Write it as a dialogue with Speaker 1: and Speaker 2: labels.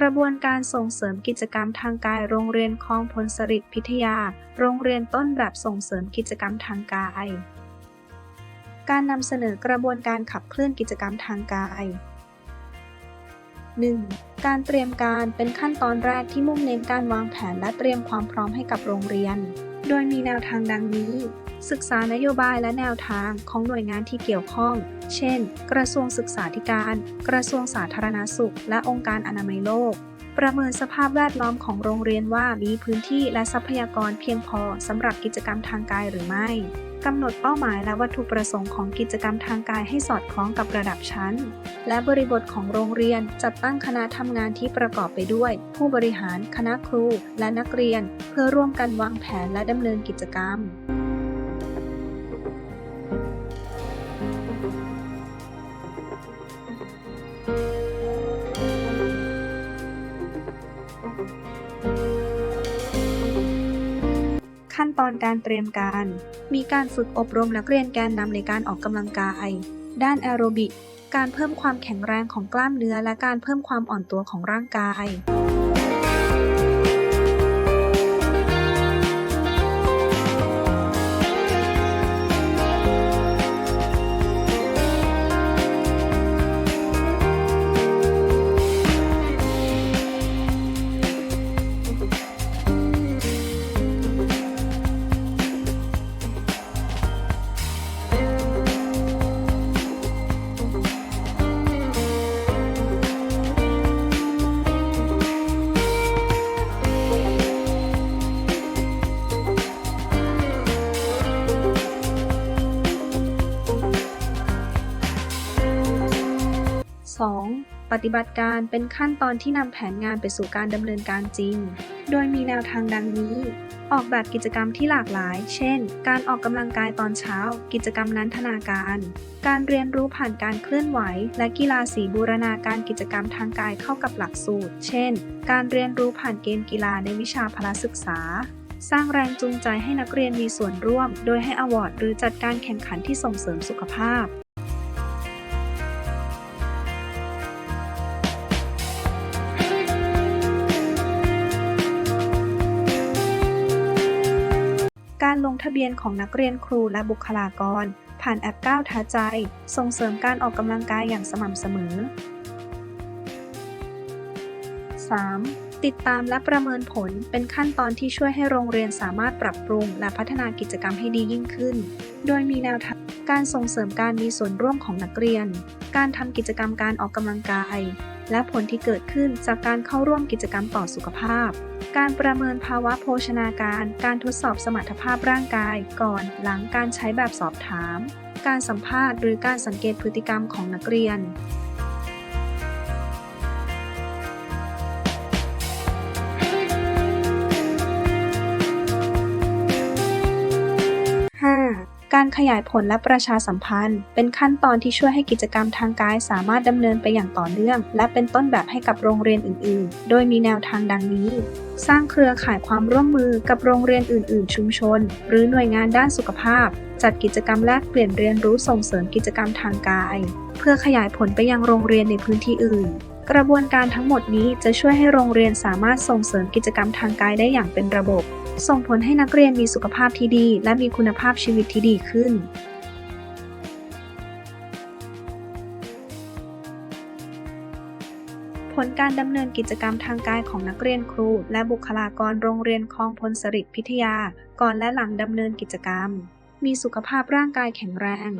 Speaker 1: กระบวนการส่งเสริมกิจกรรมทางกาย โรงเรียนคลองพลสฤษดิ์พิทยา โรงเรียนต้นแบบส่งเสริมกิจกรรมทางกาย การนำเสนอกระบวนการขับเคลื่อนกิจกรรมทางกาย 1. การเตรียมการเป็นขั้นตอนแรกที่มุ่งเน้นการวางแผนและเตรียมความพร้อมให้กับโรงเรียน โดยมีแนวทางดังนี้ ศึกษานโยบายและแนวทางของหน่วยงานที่เกี่ยวข้อง เช่น กระทรวงศึกษาธิการ กระทรวงสาธารณสุข และองค์การอนามัยโลก ประเมินสภาพแวดล้อมของโรงเรียนว่ามีพื้นที่และทรัพยากรเพียงพอสำหรับกิจกรรมทางกายหรือไม่กำหนดเป้าหมายและวัตถุประสงค์ของกิจกรรมทางกายให้สอดคล้องกับระดับชั้น และบริบทของโรงเรียนจัดตั้งคณะทำงานที่ประกอบไปด้วย ผู้บริหาร คณะครู และนักเรียน เพื่อร่วมกันวางแผนและดำเนินกิจกรรม ขั้นตอนการเตรียมการ มีการฝึกอบรมนักเรียนแกนนำในการออกกำลังกาย ด้านแอโรบิก การเพิ่มความแข็งแรงของกล้ามเนื้อและการเพิ่มความอ่อนตัวของร่างกาย 2. ปฏิบัติการเป็นขั้นตอนที่นำแผนงานไปสู่การดำเนินการจริง โดยมีแนวทางดังนี้ ออกแบบกิจกรรมที่หลากหลาย เช่น การออกกำลังกายตอนเช้า กิจกรรมนันทนาการ การเรียนรู้ผ่านการเคลื่อนไหว และกีฬาสีบูรณาการกิจกรรมทางกายเข้ากับหลักสูตร เช่น การเรียนรู้ผ่านเกมกีฬาในวิชาพละศึกษาสร้างแรงจูงใจให้นักเรียนมีส่วนร่วม โดยให้อวอร์ดหรือจัดการแข่งขันที่ส่งเสริมสุขภาพ การลงทะเบียนของนักเรียนครูและบุคลากร ผ่านแอปก้าวท้าใจ ส่งเสริมการออกกำลังกายอย่างสม่ำเสมอ 3. ติดตามและประเมินผลเป็นขั้นตอนที่ช่วยให้โรงเรียนสามารถปรับปรุง และพัฒนากิจกรรมให้ดียิ่งขึ้น โดยมีแนวทางการส่งเสริมการมีส่วนร่วมของนักเรียน การทำกิจกรรมการออกกำลังกาย และผลที่เกิดขึ้นจากการเข้าร่วมกิจกรรมต่อสุขภาพ การประเมินภาวะโภชนาการ การทดสอบสมรรถภาพร่างกาย ก่อน หลังการใช้แบบสอบถาม การสัมภาษณ์หรือการสังเกตพฤติกรรมของนักเรียน การขยายผลและประชาสัมพันธ์ เป็นขั้นตอนที่ช่วยให้กิจกรรมทางกายสามารถดำเนินไปอย่างต่อเนื่อง และเป็นต้นแบบให้กับโรงเรียนอื่น ๆ โดยมีแนวทางดังนี้ สร้างเครือข่ายความร่วมมือกับโรงเรียนอื่น ๆ ชุมชน หรือหน่วยงานด้านสุขภาพ จัดกิจกรรมแลกเปลี่ยนเรียนรู้ส่งเสริมกิจกรรมทางกาย เพื่อขยายผลไปยังโรงเรียนในพื้นที่อื่นกระบวนการทั้งหมดนี้จะช่วยให้โรงเรียนสามารถส่งเสริมกิจกรรมทางกายได้อย่างเป็นระบบ ส่งผลให้นักเรียนมีสุขภาพที่ดี และมีคุณภาพชีวิตที่ดีขึ้น ผลการดำเนินกิจกรรมทางกายของนักเรียนครู และบุคลากรโรงเรียนคลองพลสฤษดิ์พิทยา ก่อนและหลังดำเนินกิจกรรม มีสุขภาพร่างกายแข็งแรง